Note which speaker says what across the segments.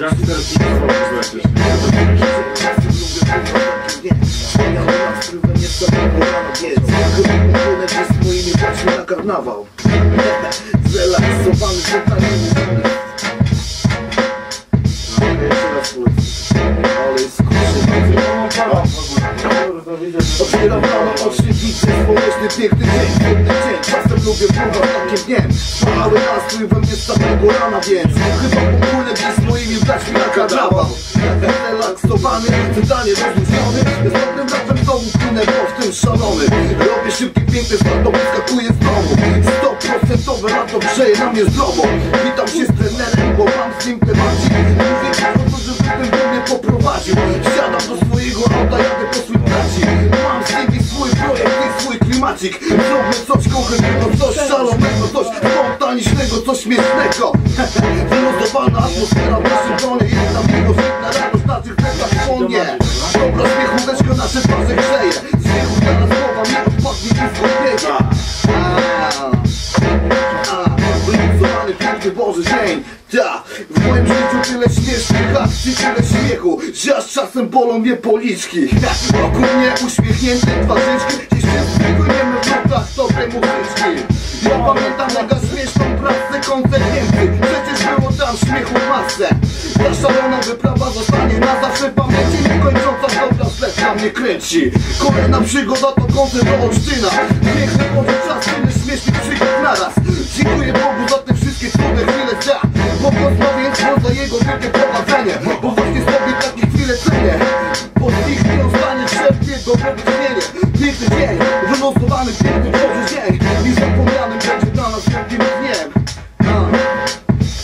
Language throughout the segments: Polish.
Speaker 1: Gangster kurwa zlecieć.
Speaker 2: z moimi braćmi na karnawał Zrelaksowany, totalnie Ale jest Otwieram rano oczy, widzę społeczny piękny dzień Piękny dzień, czasem lubię pływać takim dniem Mały nastrój we mnie samego rana, więc Chyba na karnawał Zrelaksowany, totalnie rozluźniony. Z dobrym rapem znowu płynę, bo w tym szalony. Robię szybkie, piękne zlato, wyskakuję z domu. 100% lato grzeje na mnie zdrowo. Witam się z trenerem, bo mam z nim temacik Mówię po to, żeby ten do mnie poprowadził. Siadam do swojego auta, jadę po swój tracik Mam z nimi swój projekt i swój klimacik. Zrobię coś konkretnego, coś szalonego, coś spontanicznego, coś śmiesznego płonie Dobra śmiechóweczka nasze twarze grzeje Śmiechu dla nas słowa mi odpadnie i skąpieje Wyluzowany piękny Boży dzień Ta, w moim życiu tyle śmiesznych akcji, tyle śmiechu Że aż czasem bolą mnie policzki Wokół mnie uśmiechnięte twarzyczki Dziś płyniemy w nutach dobrej muzyczki Ja pamiętam mega śmieszną pracę konsekwencji Przecież było tam śmiechu masę Ta szalona wyprawa zostanie na zawsze Niekończąca zleka mnie kręci. Kolejna przygoda to koncert do Olsztyna. Piękny Boże czas, tyle śmiesznych przygód naraz Dziękuję Bogu za te wszystkie trudne chwile za Błogosławieństwo za jego wielkie prowadzenie Bo właśnie sobie takie chwile cenię. Bo z nich nie ostanie wszelkie dobre wytchnienie Piękny dzień, wylosowany piękny Boży dzień. I zapomniany będzie dla nas wielkim dniem.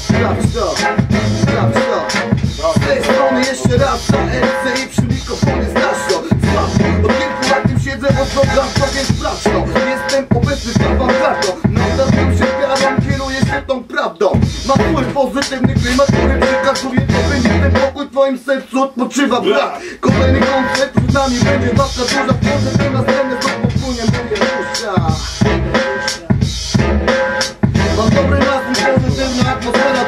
Speaker 2: Sprawdź to, sprawdź to Z tej strony jeszcze raz za RC i przy mikrofonie tak jest praczno Jestem obecny, sprawam warto. Nadal się wiarą, kieruję się tą prawdą. Mam wpływ pozytywny klimat, który przekazuje Tobie nie ten pokój w Twoim sercu odpoczywa brak Kolejny koncert przed nami będzie Wasza duża wchodzę do następne Znowu płynie moje dusza Mam dobry nas, pozytywna atmosfera